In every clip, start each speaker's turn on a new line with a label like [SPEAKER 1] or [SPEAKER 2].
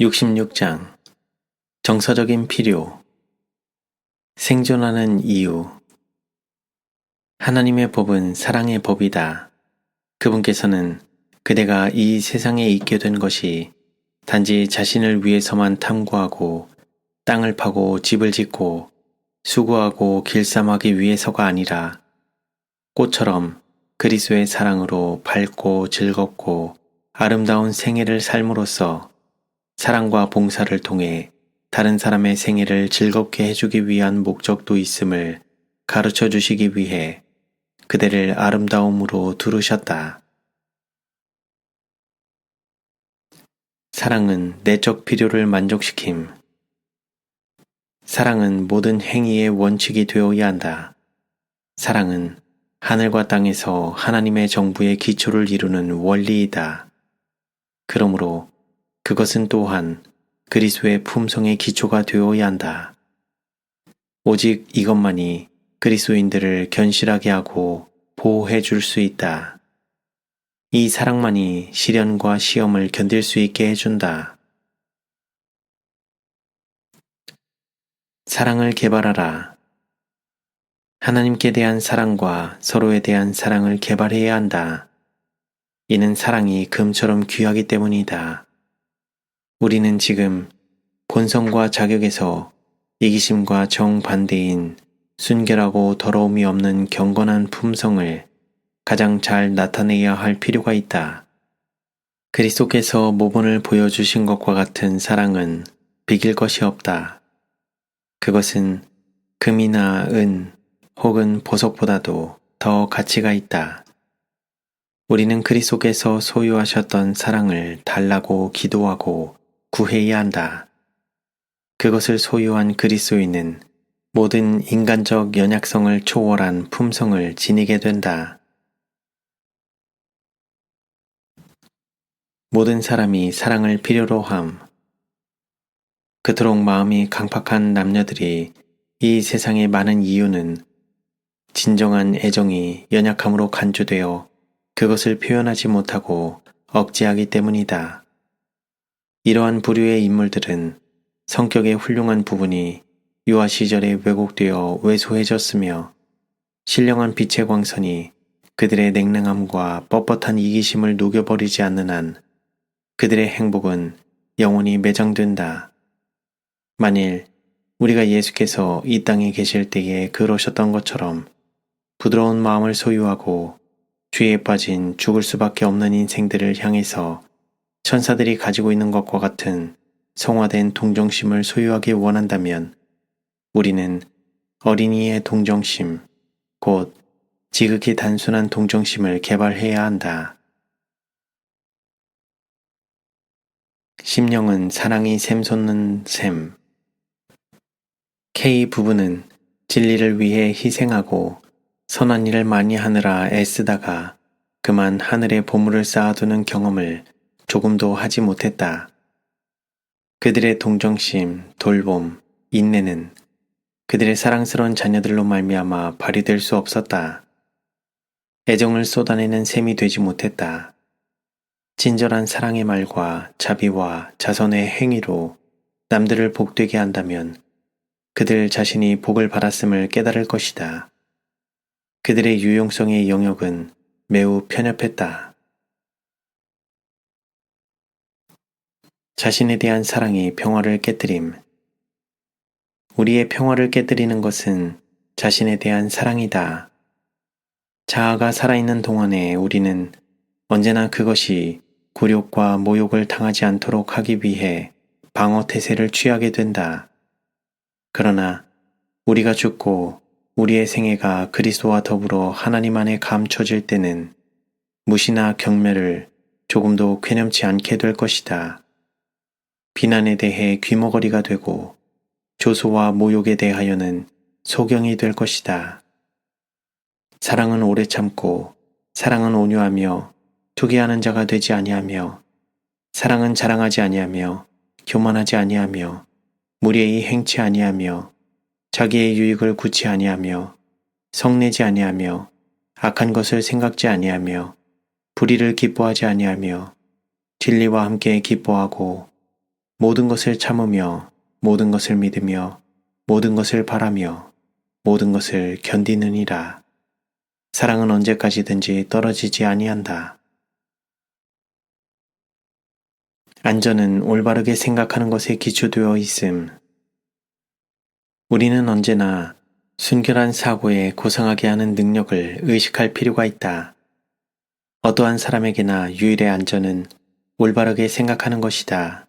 [SPEAKER 1] 66장 정서적인 필요 생존하는 이유 하나님의 법은 사랑의 법이다. 그분께서는 그대가 이 세상에 있게 된 것이 단지 자신을 위해서만 탐구하고 땅을 파고 집을 짓고 수고하고 길쌈하기 위해서가 아니라 꽃처럼 그리스도의 사랑으로 밝고 즐겁고 아름다운 생애를 삶으로써 사랑과 봉사를 통해 다른 사람의 생애를 즐겁게 해주기 위한 목적도 있음을 가르쳐 주시기 위해 그대를 아름다움으로 두르셨다. 사랑은 내적 필요를 만족시킴. 사랑은 모든 행위의 원칙이 되어야 한다. 사랑은 하늘과 땅에서 하나님의 정부의 기초를 이루는 원리이다. 그러므로 그것은 또한 그리스도의 품성의 기초가 되어야 한다. 오직 이것만이 그리스도인들을 견실하게 하고 보호해 줄 수 있다. 이 사랑만이 시련과 시험을 견딜 수 있게 해준다. 사랑을 개발하라. 하나님께 대한 사랑과 서로에 대한 사랑을 개발해야 한다. 이는 사랑이 금처럼 귀하기 때문이다. 우리는 지금 본성과 자격에서 이기심과 정반대인 순결하고 더러움이 없는 경건한 품성을 가장 잘 나타내야 할 필요가 있다. 그리스도께서 모본을 보여주신 것과 같은 사랑은 비길 것이 없다. 그것은 금이나 은 혹은 보석보다도 더 가치가 있다. 우리는 그리스도께서 소유하셨던 사랑을 달라고 기도하고 구해야 한다. 그것을 소유한 그리스도인은 모든 인간적 연약성을 초월한 품성을 지니게 된다. 모든 사람이 사랑을 필요로 함. 그토록 마음이 강팍한 남녀들이 이 세상에 많은 이유는 진정한 애정이 연약함으로 간주되어 그것을 표현하지 못하고 억제하기 때문이다. 이러한 부류의 인물들은 성격의 훌륭한 부분이 유아 시절에 왜곡되어 왜소해졌으며 신령한 빛의 광선이 그들의 냉랭함과 뻣뻣한 이기심을 녹여버리지 않는 한 그들의 행복은 영원히 매장된다. 만일 우리가 예수께서 이 땅에 계실 때에 그러셨던 것처럼 부드러운 마음을 소유하고 죄에 빠진 죽을 수밖에 없는 인생들을 향해서 천사들이 가지고 있는 것과 같은 성화된 동정심을 소유하기 원한다면 우리는 어린이의 동정심, 곧 지극히 단순한 동정심을 개발해야 한다. 심령은 사랑이 샘솟는 샘. K 부부는 진리를 위해 희생하고 선한 일을 많이 하느라 애쓰다가 그만 하늘에 보물을 쌓아두는 경험을 조금도 하지 못했다. 그들의 동정심, 돌봄, 인내는 그들의 사랑스러운 자녀들로 말미암아 발휘될 수 없었다. 애정을 쏟아내는 셈이 되지 못했다. 친절한 사랑의 말과 자비와 자선의 행위로 남들을 복되게 한다면 그들 자신이 복을 받았음을 깨달을 것이다. 그들의 유용성의 영역은 매우 편협했다. 자신에 대한 사랑이 평화를 깨뜨림. 우리의 평화를 깨뜨리는 것은 자신에 대한 사랑이다. 자아가 살아있는 동안에 우리는 언제나 그것이 굴욕과 모욕을 당하지 않도록 하기 위해 방어 태세를 취하게 된다. 그러나 우리가 죽고 우리의 생애가 그리스도와 더불어 하나님 안에 감춰질 때는 무시나 경멸을 조금도 괴념치 않게 될 것이다. 비난에 대해 귀머거리가 되고 조소와 모욕에 대하여는 소경이 될 것이다. 사랑은 오래 참고 사랑은 온유하며 투기하는 자가 되지 아니하며 사랑은 자랑하지 아니하며 교만하지 아니하며 무례히 행치 아니하며 자기의 유익을 구치 아니하며 성내지 아니하며 악한 것을 생각지 아니하며 불의를 기뻐하지 아니하며 진리와 함께 기뻐하고 모든 것을 참으며 모든 것을 믿으며 모든 것을 바라며 모든 것을 견디느니라. 사랑은 언제까지든지 떨어지지 아니한다. 안전은 올바르게 생각하는 것에 기초되어 있음. 우리는 언제나 순결한 사고에 고상하게 하는 능력을 의식할 필요가 있다. 어떠한 사람에게나 유일의 안전은 올바르게 생각하는 것이다.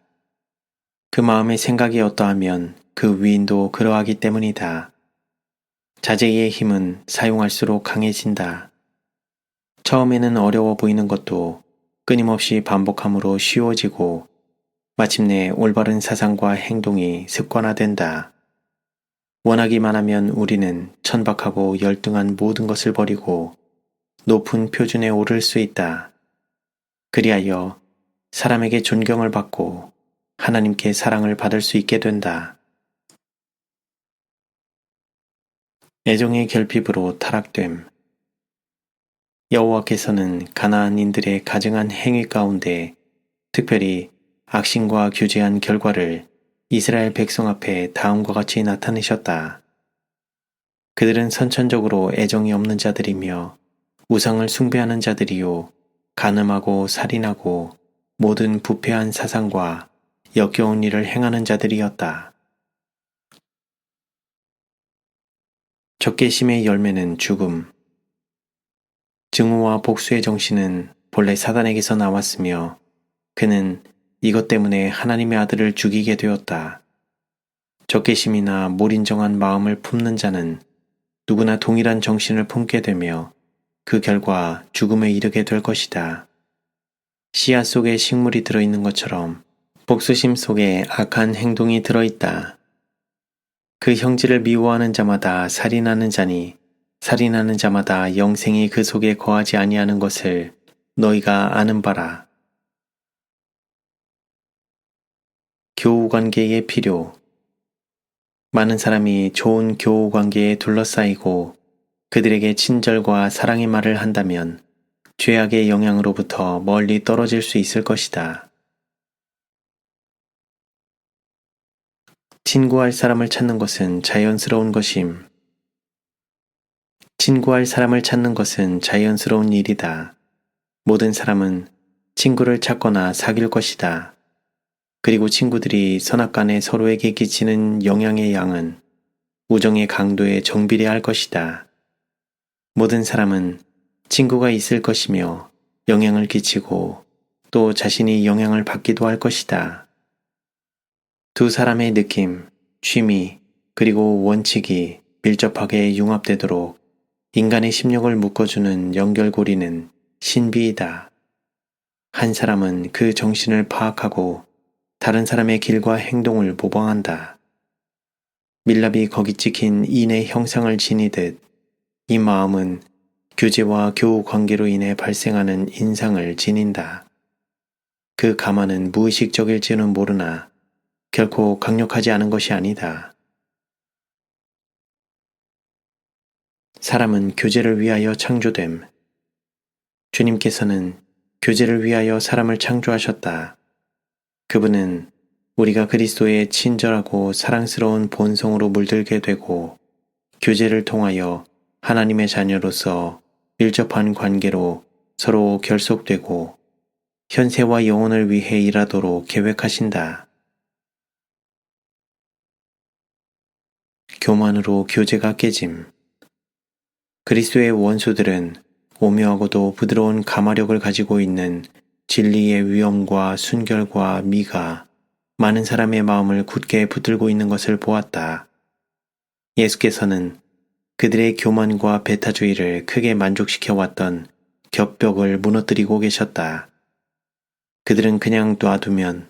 [SPEAKER 1] 그 마음의 생각이 어떠하면 그 위인도 그러하기 때문이다. 자제의 힘은 사용할수록 강해진다. 처음에는 어려워 보이는 것도 끊임없이 반복함으로 쉬워지고 마침내 올바른 사상과 행동이 습관화된다. 원하기만 하면 우리는 천박하고 열등한 모든 것을 버리고 높은 표준에 오를 수 있다. 그리하여 사람에게 존경을 받고 하나님께 사랑을 받을 수 있게 된다. 애정의 결핍으로 타락됨. 여호와께서는 가나안인들의 가증한 행위 가운데 특별히 악신과 규제한 결과를 이스라엘 백성 앞에 다음과 같이 나타내셨다. 그들은 선천적으로 애정이 없는 자들이며 우상을 숭배하는 자들이요 가늠하고 살인하고 모든 부패한 사상과 역겨운 일을 행하는 자들이었다. 적개심의 열매는 죽음. 증오와 복수의 정신은 본래 사단에게서 나왔으며 그는 이것 때문에 하나님의 아들을 죽이게 되었다. 적개심이나 몰인정한 마음을 품는 자는 누구나 동일한 정신을 품게 되며 그 결과 죽음에 이르게 될 것이다. 씨앗 속에 식물이 들어있는 것처럼 복수심 속에 악한 행동이 들어있다. 그 형제를 미워하는 자마다 살인하는 자니 살인하는 자마다 영생이 그 속에 거하지 아니하는 것을 너희가 아는 바라. 교우 관계의 필요 많은 사람이 좋은 교우 관계에 둘러싸이고 그들에게 친절과 사랑의 말을 한다면 죄악의 영향으로부터 멀리 떨어질 수 있을 것이다. 친구할 사람을 찾는 것은 자연스러운 것임. 친구할 사람을 찾는 것은 자연스러운 일이다. 모든 사람은 친구를 찾거나 사귈 것이다. 그리고 친구들이 선악간에 서로에게 끼치는 영향의 양은 우정의 강도에 정비례할 것이다. 모든 사람은 친구가 있을 것이며 영향을 끼치고 또 자신이 영향을 받기도 할 것이다. 두 사람의 느낌, 취미, 그리고 원칙이 밀접하게 융합되도록 인간의 심령을 묶어주는 연결고리는 신비이다. 한 사람은 그 정신을 파악하고 다른 사람의 길과 행동을 모방한다. 밀랍이 거기 찍힌 인의 형상을 지니듯 이 마음은 교제와 교우 관계로 인해 발생하는 인상을 지닌다. 그 가만은 무의식적일지는 모르나 결코 강력하지 않은 것이 아니다. 사람은 교제를 위하여 창조됨. 주님께서는 교제를 위하여 사람을 창조하셨다. 그분은 우리가 그리스도의 친절하고 사랑스러운 본성으로 물들게 되고 교제를 통하여 하나님의 자녀로서 밀접한 관계로 서로 결속되고 현세와 영혼을 위해 일하도록 계획하신다. 교만으로 교제가 깨짐. 그리스도의 원수들은 오묘하고도 부드러운 가마력을 가지고 있는 진리의 위엄과 순결과 미가 많은 사람의 마음을 굳게 붙들고 있는 것을 보았다. 예수께서는 그들의 교만과 배타주의를 크게 만족시켜 왔던 겹벽을 무너뜨리고 계셨다. 그들은 그냥 놔두면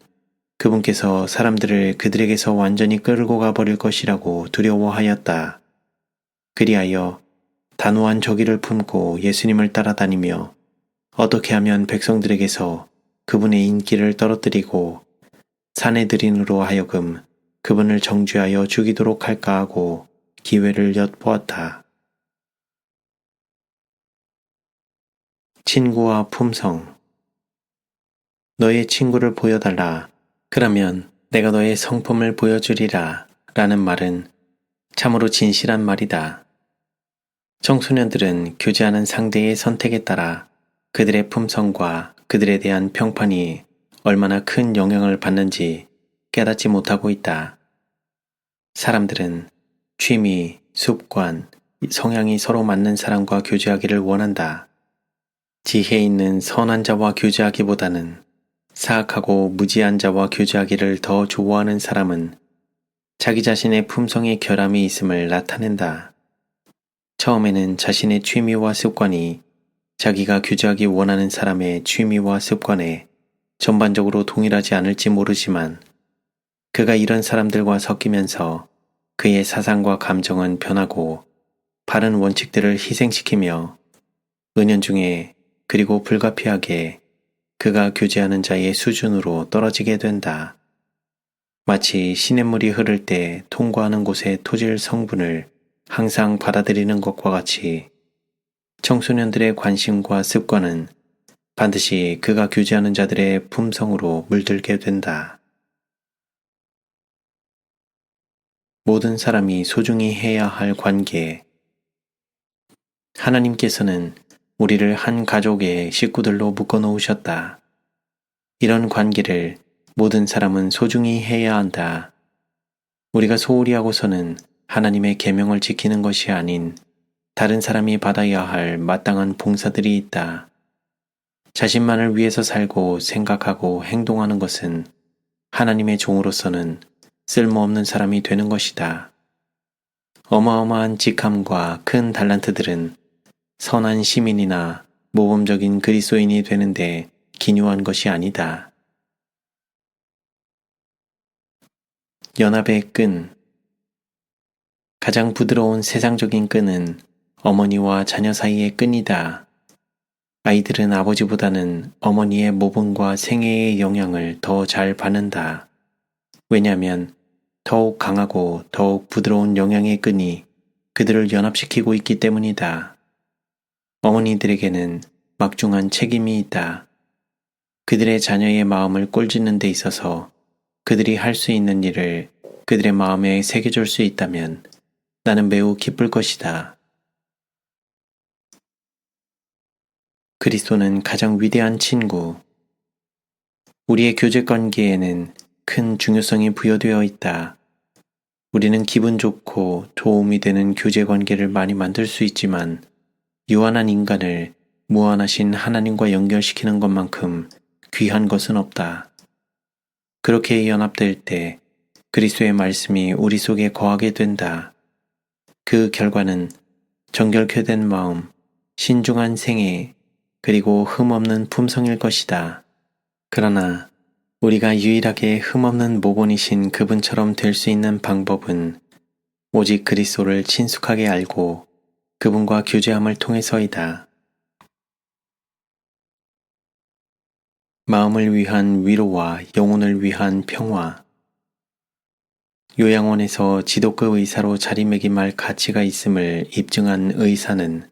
[SPEAKER 1] 그분께서 사람들을 그들에게서 완전히 끌고 가버릴 것이라고 두려워하였다. 그리하여 단호한 저기를 품고 예수님을 따라다니며 어떻게 하면 백성들에게서 그분의 인기를 떨어뜨리고 사내들인으로 하여금 그분을 정죄하여 죽이도록 할까 하고 기회를 엿보았다. 친구와 품성 너의 친구를 보여달라. 그러면 내가 너의 성품을 보여주리라 라는 말은 참으로 진실한 말이다. 청소년들은 교제하는 상대의 선택에 따라 그들의 품성과 그들에 대한 평판이 얼마나 큰 영향을 받는지 깨닫지 못하고 있다. 사람들은 취미, 습관, 성향이 서로 맞는 사람과 교제하기를 원한다. 지혜 있는 선한 자와 교제하기보다는 사악하고 무지한 자와 교제하기를 더 좋아하는 사람은 자기 자신의 품성의 결함이 있음을 나타낸다. 처음에는 자신의 취미와 습관이 자기가 교제하기 원하는 사람의 취미와 습관에 전반적으로 동일하지 않을지 모르지만 그가 이런 사람들과 섞이면서 그의 사상과 감정은 변하고 바른 원칙들을 희생시키며 은연중에 그리고 불가피하게 그가 교제하는 자의 수준으로 떨어지게 된다. 마치 시냇물이 흐를 때 통과하는 곳의 토질 성분을 항상 받아들이는 것과 같이 청소년들의 관심과 습관은 반드시 그가 교제하는 자들의 품성으로 물들게 된다. 모든 사람이 소중히 해야 할 관계. 하나님께서는 우리를 한 가족의 식구들로 묶어 놓으셨다. 이런 관계를 모든 사람은 소중히 해야 한다. 우리가 소홀히 하고서는 하나님의 계명을 지키는 것이 아닌 다른 사람이 받아야 할 마땅한 봉사들이 있다. 자신만을 위해서 살고 생각하고 행동하는 것은 하나님의 종으로서는 쓸모없는 사람이 되는 것이다. 어마어마한 직함과 큰 달란트들은 선한 시민이나 모범적인 그리스도인이 되는데 기묘한 것이 아니다. 연합의 끈 가장 부드러운 세상적인 끈은 어머니와 자녀 사이의 끈이다. 아이들은 아버지보다는 어머니의 모범과 생애의 영향을 더 잘 받는다. 왜냐하면 더욱 강하고 더욱 부드러운 영향의 끈이 그들을 연합시키고 있기 때문이다. 어머니들에게는 막중한 책임이 있다. 그들의 자녀의 마음을 꼴짓는 데 있어서 그들이 할 수 있는 일을 그들의 마음에 새겨줄 수 있다면 나는 매우 기쁠 것이다. 그리스도는 가장 위대한 친구. 우리의 교제 관계에는 큰 중요성이 부여되어 있다. 우리는 기분 좋고 도움이 되는 교제 관계를 많이 만들 수 있지만 유한한 인간을 무한하신 하나님과 연결시키는 것만큼 귀한 것은 없다. 그렇게 연합될 때 그리스도의 말씀이 우리 속에 거하게 된다. 그 결과는 정결케 된 마음, 신중한 생애, 그리고 흠없는 품성일 것이다. 그러나 우리가 유일하게 흠없는 모본이신 그분처럼 될 수 있는 방법은 오직 그리스도를 친숙하게 알고 그분과 교제함을 통해서이다. 마음을 위한 위로와 영혼을 위한 평화. 요양원에서 지도급 의사로 자리매김할 가치가 있음을 입증한 의사는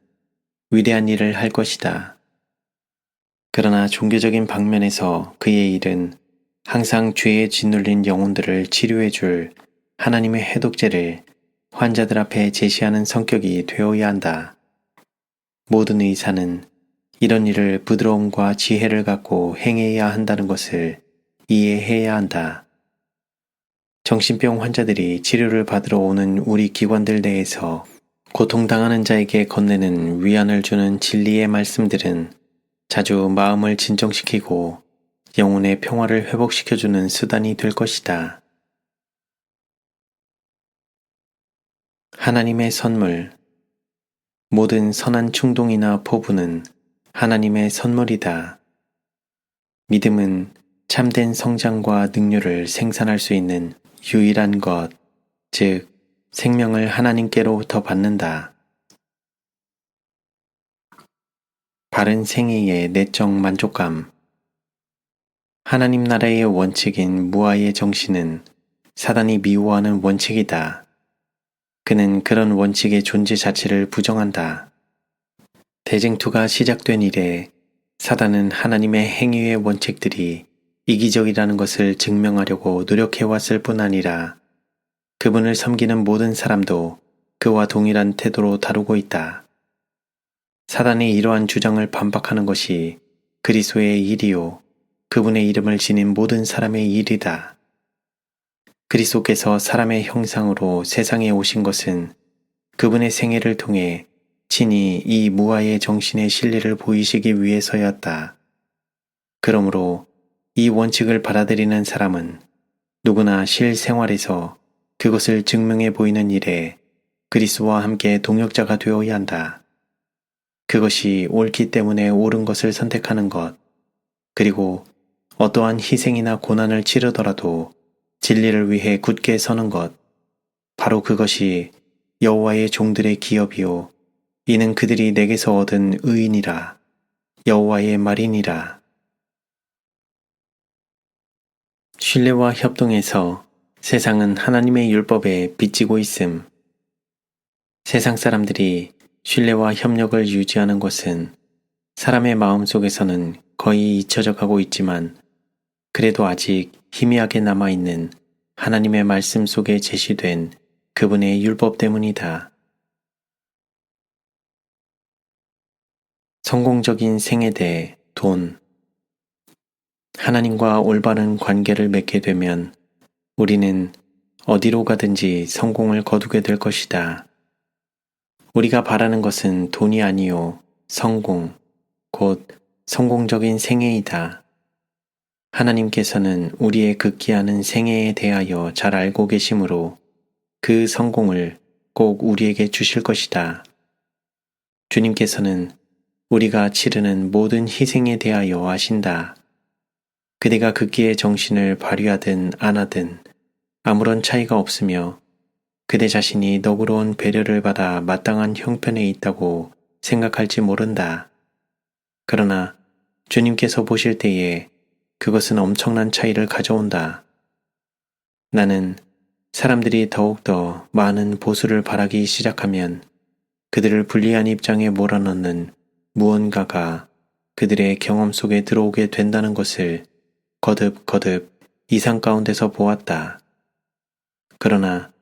[SPEAKER 1] 위대한 일을 할 것이다. 그러나 종교적인 방면에서 그의 일은 항상 죄에 짓눌린 영혼들을 치료해 줄 하나님의 해독제를 환자들 앞에 제시하는 성격이 되어야 한다. 모든 의사는 이런 일을 부드러움과 지혜를 갖고 행해야 한다는 것을 이해해야 한다. 정신병 환자들이 치료를 받으러 오는 우리 기관들 내에서 고통당하는 자에게 건네는 위안을 주는 진리의 말씀들은 자주 마음을 진정시키고 영혼의 평화를 회복시켜주는 수단이 될 것이다. 하나님의 선물 모든 선한 충동이나 포부는 하나님의 선물이다. 믿음은 참된 성장과 능률을 생산할 수 있는 유일한 것, 즉, 생명을 하나님께로부터 받는다. 바른 생애의 내적 만족감. 하나님 나라의 원칙인 무아의 정신은 사단이 미워하는 원칙이다. 그는 그런 원칙의 존재 자체를 부정한다. 대쟁투가 시작된 이래 사단은 하나님의 행위의 원칙들이 이기적이라는 것을 증명하려고 노력해왔을 뿐 아니라 그분을 섬기는 모든 사람도 그와 동일한 태도로 다루고 있다. 사단이 이러한 주장을 반박하는 것이 그리스도의 일이요. 그분의 이름을 지닌 모든 사람의 일이다. 그리스도께서 사람의 형상으로 세상에 오신 것은 그분의 생애를 통해 친히 이 무아의 정신의 신뢰를 보이시기 위해서였다. 그러므로 이 원칙을 받아들이는 사람은 누구나 실생활에서 그것을 증명해 보이는 일에 그리스와 함께 동역자가 되어야 한다. 그것이 옳기 때문에 옳은 것을 선택하는 것, 그리고 어떠한 희생이나 고난을 치르더라도 진리를 위해 굳게 서는 것, 바로 그것이 여호와의 종들의 기업이요 이는 그들이 내게서 얻은 의인이라 여호와의 말이니라. 신뢰와 협동에서 세상은 하나님의 율법에 빚지고 있음. 세상 사람들이 신뢰와 협력을 유지하는 것은 사람의 마음 속에서는 거의 잊혀져 가고 있지만 그래도 아직 희미하게 남아있는 하나님의 말씀 속에 제시된 그분의 율법 때문이다. 성공적인 생에 대해 돈. 하나님과 올바른 관계를 맺게 되면 우리는 어디로 가든지 성공을 거두게 될 것이다. 우리가 바라는 것은 돈이 아니요, 성공, 곧 성공적인 생애이다. 하나님께서는 우리의 극기 하는 생애에 대하여 잘 알고 계시므로 그 성공을 꼭 우리에게 주실 것이다. 주님께서는 우리가 치르는 모든 희생에 대하여 아신다. 그대가 극기의 정신을 발휘하든 안 하든 아무런 차이가 없으며 그대 자신이 너그러운 배려를 받아 마땅한 형편에 있다고 생각할지 모른다. 그러나 주님께서 보실 때에 그것은 엄청난 차이를 가져온다. 나는 사람들이 더욱더 많은 보수를 바라기 시작하면 그들을 불리한 입장에 몰아넣는 무언가가 그들의 경험 속에 들어오게 된다는 것을 거듭거듭 이상 가운데서 보았다. 그러나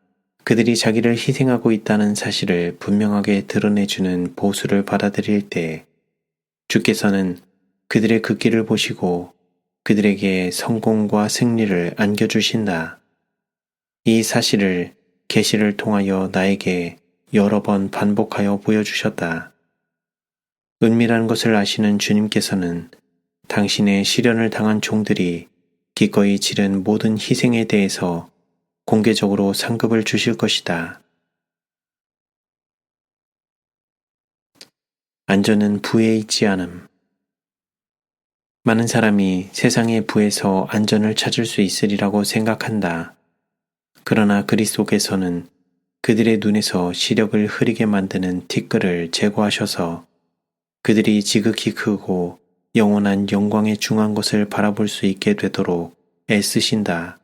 [SPEAKER 1] 그들이 자기를 희생하고 있다는 사실을 분명하게 드러내주는 보수를 받아들일 때 주께서는 그들의 극기를 보시고 그들에게 성공과 승리를 안겨주신다. 이 사실을 계시를 통하여 나에게 여러 번 반복하여 보여주셨다. 은밀한 것을 아시는 주님께서는 당신의 시련을 당한 종들이 기꺼이 치른 모든 희생에 대해서 공개적으로 상급을 주실 것이다. 안전은 부에 있지 않음. 많은 사람이 세상의 부에서 안전을 찾을 수 있으리라고 생각한다. 그러나 그리스도께서는 그들의 눈에서 시력을 흐리게 만드는 티끌을 제거하셔서 그들이 지극히 크고 영원한 영광의 중한 것을 바라볼 수 있게 되도록 애쓰신다.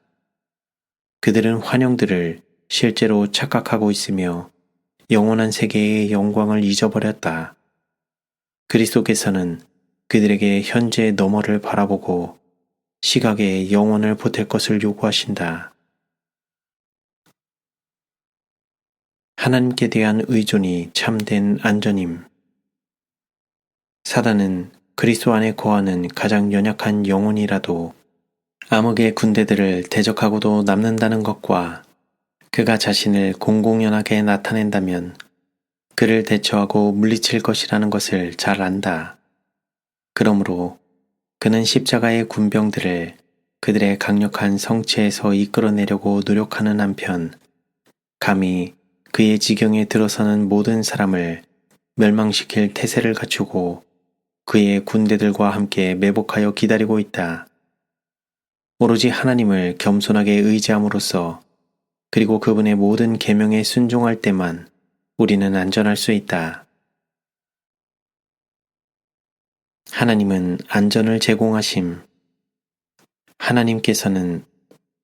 [SPEAKER 1] 그들은 환영들을 실제로 착각하고 있으며 영원한 세계의 영광을 잊어버렸다. 그리스도께서는 그들에게 현재의 너머를 바라보고 시각에 영혼을 보탤 것을 요구하신다. 하나님께 대한 의존이 참된 안전임. 사단은 그리스도 안에 거하는 가장 연약한 영혼이라도 암흑의 군대들을 대적하고도 남는다는 것과 그가 자신을 공공연하게 나타낸다면 그를 대처하고 물리칠 것이라는 것을 잘 안다. 그러므로 그는 십자가의 군병들을 그들의 강력한 성체에서 이끌어내려고 노력하는 한편 감히 그의 지경에 들어서는 모든 사람을 멸망시킬 태세를 갖추고 그의 군대들과 함께 매복하여 기다리고 있다. 오로지 하나님을 겸손하게 의지함으로써 그리고 그분의 모든 계명에 순종할 때만 우리는 안전할 수 있다. 하나님은 안전을 제공하심. 하나님께서는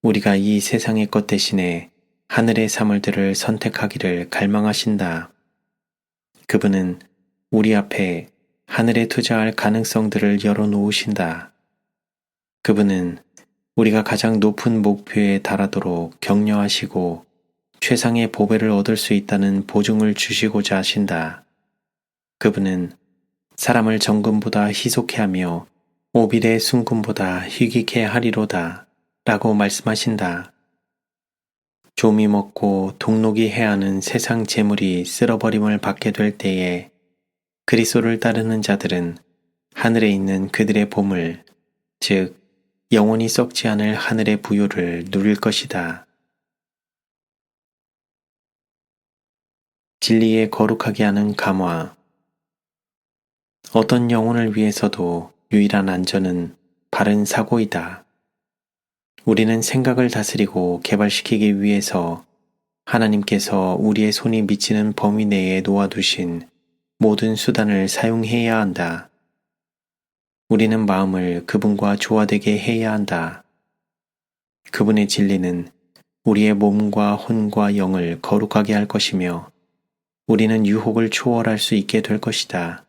[SPEAKER 1] 우리가 이 세상의 것 대신에 하늘의 사물들을 선택하기를 갈망하신다. 그분은 우리 앞에 하늘에 투자할 가능성들을 열어놓으신다. 그분은 우리가 가장 높은 목표에 달하도록 격려하시고 최상의 보배를 얻을 수 있다는 보증을 주시고자 하신다. 그분은 사람을 정금보다 희속해 하며 오빌의 순금보다 희귀케 하리로다 라고 말씀하신다. 조미 먹고 동록이 해야 하는 세상 재물이 쓸어버림을 받게 될 때에 그리스도를 따르는 자들은 하늘에 있는 그들의 보물, 즉 영원히 썩지 않을 하늘의 부요를 누릴 것이다. 진리에 거룩하게 하는 감화 어떤 영혼을 위해서도 유일한 안전은 바른 사고이다. 우리는 생각을 다스리고 개발시키기 위해서 하나님께서 우리의 손이 미치는 범위 내에 놓아두신 모든 수단을 사용해야 한다. 우리는 마음을 그분과 조화되게 해야 한다. 그분의 진리는 우리의 몸과 혼과 영을 거룩하게 할 것이며 우리는 유혹을 초월할 수 있게 될 것이다.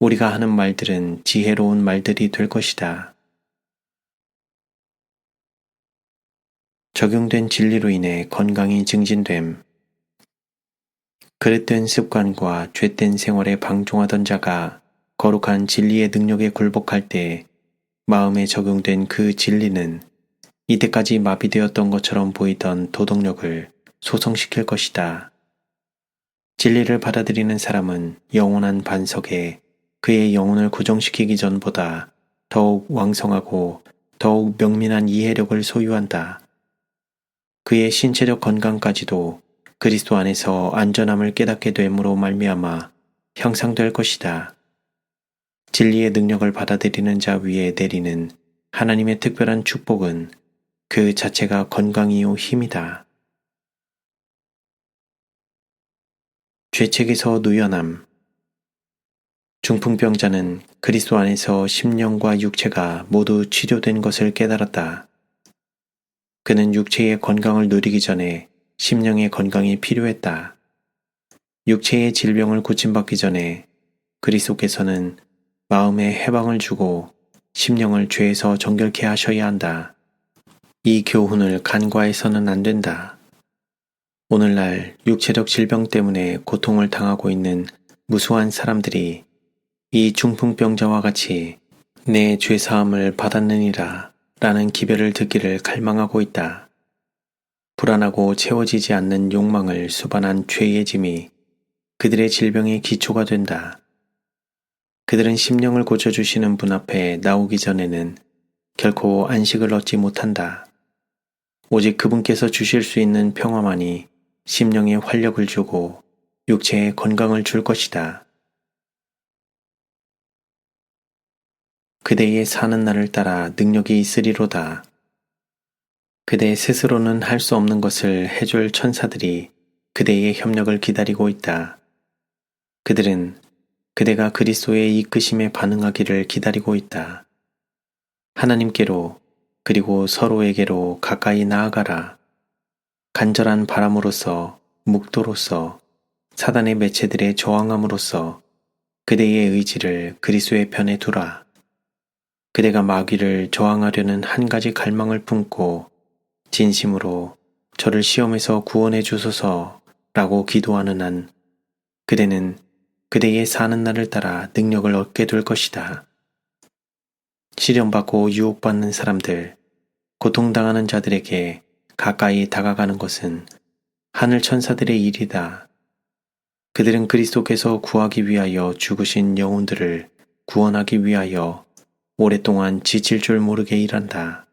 [SPEAKER 1] 우리가 하는 말들은 지혜로운 말들이 될 것이다. 적용된 진리로 인해 건강이 증진됨. 그릇된 습관과 죄된 생활에 방종하던 자가 거룩한 진리의 능력에 굴복할 때 마음에 적용된 그 진리는 이때까지 마비되었던 것처럼 보이던 도덕력을 소성시킬 것이다. 진리를 받아들이는 사람은 영원한 반석에 그의 영혼을 고정시키기 전보다 더욱 왕성하고 더욱 명민한 이해력을 소유한다. 그의 신체적 건강까지도 그리스도 안에서 안전함을 깨닫게 됨으로 말미암아 형상될 것이다. 진리의 능력을 받아들이는 자 위에 내리는 하나님의 특별한 축복은 그 자체가 건강이요 힘이다. 죄책에서 누연함 중풍병자는 그리스도 안에서 심령과 육체가 모두 치료된 것을 깨달았다. 그는 육체의 건강을 누리기 전에 심령의 건강이 필요했다. 육체의 질병을 고침받기 전에 그리스도께서는 마음에 해방을 주고 심령을 죄에서 정결케 하셔야 한다. 이 교훈을 간과해서는 안 된다. 오늘날 육체적 질병 때문에 고통을 당하고 있는 무수한 사람들이 이 중풍병자와 같이 내 죄사함을 받았느니라 라는 기별을 듣기를 갈망하고 있다. 불안하고 채워지지 않는 욕망을 수반한 죄의 짐이 그들의 질병의 기초가 된다. 그들은 심령을 고쳐주시는 분 앞에 나오기 전에는 결코 안식을 얻지 못한다. 오직 그분께서 주실 수 있는 평화만이 심령에 활력을 주고 육체에 건강을 줄 것이다. 그대의 사는 날을 따라 능력이 있으리로다. 그대 스스로는 할 수 없는 것을 해줄 천사들이 그대의 협력을 기다리고 있다. 그들은 그대가 그리스도의 이끄심에 반응하기를 기다리고 있다. 하나님께로 그리고 서로에게로 가까이 나아가라. 간절한 바람으로서 묵도로서 사단의 매체들의 저항함으로써 그대의 의지를 그리스도의 편에 두라. 그대가 마귀를 저항하려는 한 가지 갈망을 품고 진심으로 저를 시험에서 구원해 주소서 라고 기도하는 한 그대는 그대의 사는 날을 따라 능력을 얻게 될 것이다. 시련받고 유혹받는 사람들, 고통당하는 자들에게 가까이 다가가는 것은 하늘 천사들의 일이다. 그들은 그리스도께서 구하기 위하여 죽으신 영혼들을 구원하기 위하여 오랫동안 지칠 줄 모르게 일한다.